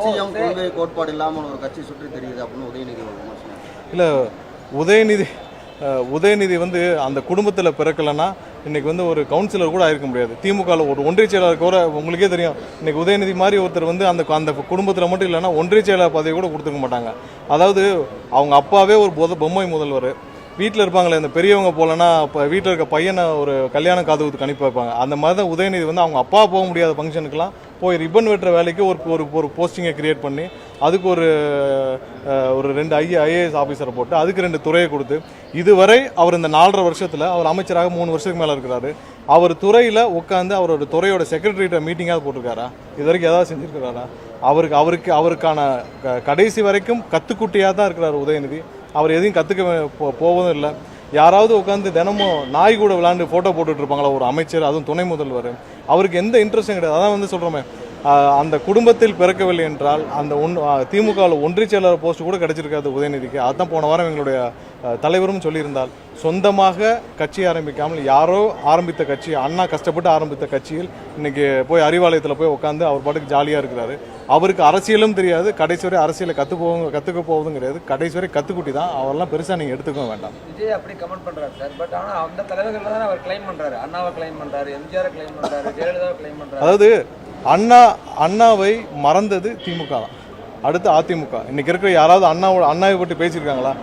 லட்சியம் கொள்கை கோட்பாடு இல்லாமல் ஒரு கட்சி சுற்றி தெரியுது அப்படின்னு உதயநிதி ஒரு விமர்சனம். இல்லை உதயநிதி உதயநிதி வந்து அந்த குடும்பத்தில் பிறக்கலைன்னா இன்னைக்கு வந்து ஒரு கவுன்சிலர் கூட ஆயிருக்க முடியாது. திமுகவில் ஒரு ஒன்றிய செயலாளர் கூட உங்களுக்கே தெரியும். இன்னைக்கு உதயநிதி மாதிரி ஒருத்தர் வந்து அந்த அந்த குடும்பத்தில் மட்டும் இல்லைன்னா ஒன்றிய செயலாளர் பதவி கூட கொடுத்துருக்க மாட்டாங்க. அதாவது அவங்க அப்பாவே ஒரு பொம்மை முதல்வர். வீட்டில் இருப்பாங்களே இந்த பெரியவங்க போலன்னா இப்போ வீட்டில் இருக்க பையனை ஒரு கல்யாணம் காதுகுத்துக்கு அனுப்பி வைப்பாங்க. அந்த மாதிரி தான் உதயநிதி வந்து அவங்க அப்பா போக முடியாத ஃபங்க்ஷனுக்குலாம் போய் ரிப்பன் வெட்டுற வேலைக்கு ஒரு ஒரு ஒரு போஸ்டிங்கை கிரியேட் பண்ணி அதுக்கு ஒரு ஒரு ரெண்டு ஐஏ ஐஏஎஸ் ஆஃபீஸரை போட்டு அதுக்கு ரெண்டு துறையை கொடுத்து இதுவரை அவர் இந்த நாலரை வருஷத்தில் அவர் அமைச்சராக மூணு வருஷத்துக்கு மேலே இருக்கிறாரு. அவர் துறையில் உட்காந்து அவரோட துறையோட செக்ரட்டரிட்ட மீட்டிங்காக போட்டிருக்காரா? இது வரைக்கும் ஏதாவது செஞ்சுருக்கிறாரா? அவருக்கு அவருக்கு அவருக்கான க- கடைசி வரைக்கும் கத்துக்குட்டியாக தான் இருக்கிறார் உதயநிதி. அவர் எதையும் கற்றுக்க போ- போவதும் இல்லை. யாராவது உட்காந்து தினமும் நாய் கூட விளாண்டு ஃபோட்டோ போட்டுட்டு இருப்பாங்களா ஒரு அமைச்சர் அதுவும் துணை முதல்வர். அவருக்கு எந்த இன்ட்ரெஸ்டும் கிடையாது. அதான் வந்து சொல்கிறோமே அந்த குடும்பத்தில் பிறக்கவில்லை என்றால் அந்த ஒன் திமுகவில் ஒன்றிய செயலாளர் போஸ்ட் கூட கிடைச்சிருக்காது உதயநிதிக்கு. அதான் போன வாரம் எங்களுடைய தலைவரும் சொல்லியிருந்தால் சொந்தமாக கட்சி ஆரம்பிக்காமல் யாரோ ஆரம்பித்த கட்சி அண்ணா கஷ்டப்பட்டு ஆரம்பித்த கட்சியில் இன்றைக்கி போய் அறிவாலயத்தில் போய் உட்காந்து அவர் பாட்டுக்கு ஜாலியாக இருக்கிறாரு. அவருக்கு அரசியலும் தெரியாது கடைசி வரை அரசியலை கற்று போவங்க கற்றுக்க போவதும் கிடையாது கடைசி வரை கற்றுக்குட்டி தான். அவரெல்லாம் பெருசாக நீங்கள் எடுத்துக்க வேண்டாம். விஜய் அப்படி கமெண்ட் பண்றாரு சார். பட் ஆனா அந்த தலைவர்கள் தான் அவர் கிளைம் பண்றாரு. அண்ணாவை கிளைம் பண்றாரு எம்ஜிஆர் கிளைம் பண்றாரு ஜெயலலிதாவை கிளைம் பண்றாரு. அதாவது அண்ணா அண்ணாவை மறந்தது திமுக தான். அடுத்து அதிமுக. இன்னைக்கு இருக்கிற யாராவது அண்ணாவோட அண்ணாவை பற்றி பேசியிருக்காங்களா?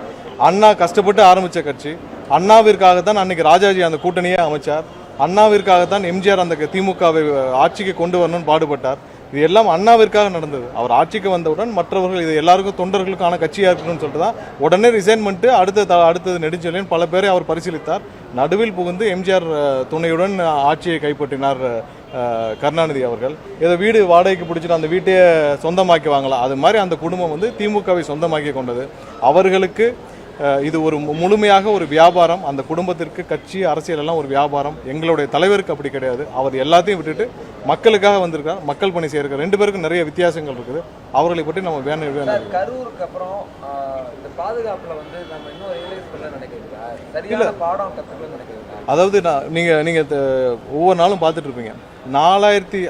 அண்ணா கஷ்டப்பட்டு ஆரம்பித்த கட்சி. அண்ணாவிற்காகத்தான் அன்னைக்கு ராஜாஜி அந்த கூட்டணியே அமைச்சார். அண்ணாவிற்காகத்தான் எம்ஜிஆர் அந்த திமுகவை ஆட்சிக்கு கொண்டு வரணும்னு பாடுபட்டார். இது எல்லாம் அண்ணாவிற்காக நடந்தது. அவர் ஆட்சிக்கு வந்தவுடன் மற்றவர்கள் இது எல்லாருக்கும் தொண்டர்களுக்கான கட்சியாக இருக்கணும்னு சொல்லிட்டு தான் உடனே ரிசைன் பண்ணிட்டு அடுத்த த- அடுத்தது நெடுஞ்செழியன் பல பேரை அவர் பரிசீலித்தார். நடுவில் புகுந்து எம்ஜிஆர் துணையுடன் ஆட்சியை கைப்பற்றினார் கருணாநிதி அவர்கள். ஏதோ வீடு வாடகைக்கு பிடிச்சிட்டு அந்த வீட்டையே சொந்தமாக்கி வாங்கலாம். அது மாதிரி அந்த குடும்பம் வந்து திமுகவை சொந்தமாக்கி கொண்டது. அவர்களுக்கு இது ஒரு முழுமையாக ஒரு வியாபாரம். அந்த குடும்பத்திற்கு கட்சி அரசியல் எல்லாம் ஒரு வியாபாரம். எங்களுடைய தலைவருக்கு அப்படி கிடையாது. அவர் எல்லாத்தையும் விட்டுட்டு மக்களுக்காக வந்திருக்கார். மக்கள் பணி செய்யிருக்கார் ரெண்டு பேருக்கும் நிறைய வித்தியாசங்கள் இருக்குது. அவர்களை பற்றி நம்ம வேணும் வேணும் கரூருக்கு அப்புறம் இந்த பாதுகாப்புல வந்து நம்ம இன்னும் ரியலைஸ் நினைக்கிறீங்களா? பாடம் அதாவது நான் நீங்கள் நீங்கள் ஒவ்வொரு நாளும் பார்த்துட்டு இருப்பீங்க. நாலாயிரத்தி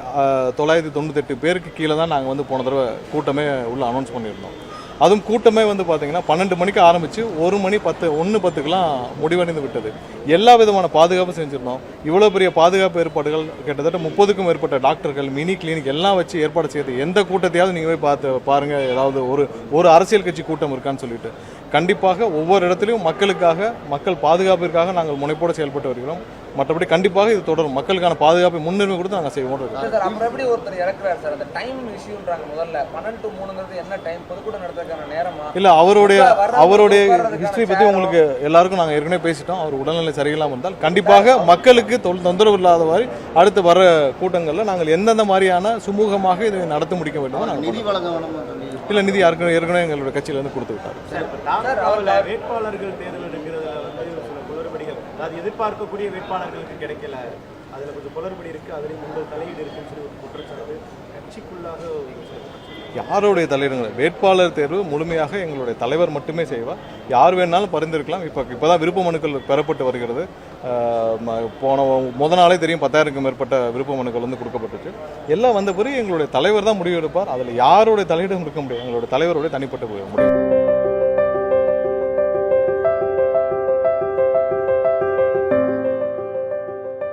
தொள்ளாயிரத்தி தொண்ணூத்தெட்டு பேருக்கு கீழே தான் நாங்கள் வந்து போன தடவை கூட்டமே உள்ள அனௌன்ஸ் பண்ணியிருந்தோம். அதுவும் கூட்டமே வந்து பார்த்தீங்கன்னா பன்னெண்டு மணிக்கு ஆரம்பித்து ஒரு மணி பத்து ஒன்று பத்துக்கெலாம் முடிவடைந்து விட்டது. எல்லா விதமான பாதுகாப்பும் செஞ்சுருந்தோம். இவ்வளோ பெரிய பாதுகாப்பு ஏற்பாடுகள் கிட்டத்தட்ட முப்பதுக்கும் மேற்பட்ட டாக்டர்கள் மினி கிளினிக் எல்லாம் வச்சு ஏற்பாடு செய்து எந்த கூட்டத்தையாவது நீங்கள் போய் பார்த்து பாருங்கள் ஏதாவது ஒரு ஒரு அரசியல் கட்சி கூட்டம் இருக்கான்னு சொல்லிட்டு. கண்டிப்பாக ஒவ்வொரு இடத்துலையும் மக்களுக்காக மக்கள் பாதுகாப்பிற்காக நாங்கள் முனைப்போடு செயல்பட்டு வருகிறோம். மற்றபடி கண்டிப்பாக இது தொடரும். மக்களுக்கான பாதுகாப்பை முன்னுரிமை கொடுத்து நாங்கள் செய்வோம். சார் அப்புறம் எப்படி ஒருத்தர் இறக்குறாரு சார்? அந்த டைம் இஷ்யூன்றாங்க முதல்ல. பன்னெண்டு மூணுங்கிறது என்ன டைம் பொதுக்கூட்டம் நடத்துறதுக்கான நேரமா? இல்ல அவருடைய அவருடைய ஹிஸ்டரி பத்தி chair-ஓ? உங்களுக்கு எல்லாருக்கும் நாங்க ஏற்கனவே பேசிட்டோம். அவர் உடல்நிலை சரியில்லாம இருந்தால் கண்டிப்பாக மக்களுக்கு தொல் தொந்தரவு இல்லாத மாதிரி அடுத்து வர கூட்டங்கள்ல நாங்கள் எந்தெந்த மாதிரியான சுமூகமாக இதை நடத்தி முடிக்க வேண்டுமோ நாங்கள் நிதி வழங்க இல்ல நிதி யாருக்கும் ஏற்கனவே எங்களுடைய கட்சியில இருந்து கொடுத்து விட்டார் வேட்பாளர்கள் தேர்தல் அதாவது எதிர்பார்க்கக்கூடிய வேட்பாளர்களுக்கு கிடைக்கல. அதில் கொஞ்சம் குளறுபடி இருக்குது அதுலயும் உங்கள் தலையீடு இருக்குன்னு சொல்லி ஒரு குற்றச்சாட்டு கட்சிக்குள்ளாக யாருடைய தலையிடுங்க? வேட்பாளர் தேர்வு முழுமையாக எங்களுடைய தலைவர் மட்டுமே செய்வார் யார் வேணாலும் பரிந்துருக்கலாம். இப்போ இப்போ தான் விருப்ப மனுக்கள் பெறப்பட்டு வருகிறது. ம- போன முத நாளே தெரியும் பத்தாயிரக்கும் மேற்பட்ட விருப்ப மனுக்கள் வந்து கொடுக்கப்பட்டுச்சு. எல்லாம் வந்த பிறகு எங்களுடைய தலைவர் தான் முடிவு எடுப்பார் அதில் யாருடைய தலையீடும் இருக்க முடியும் எங்களுடைய தலைவருடைய தனிப்பட்ட முடியும்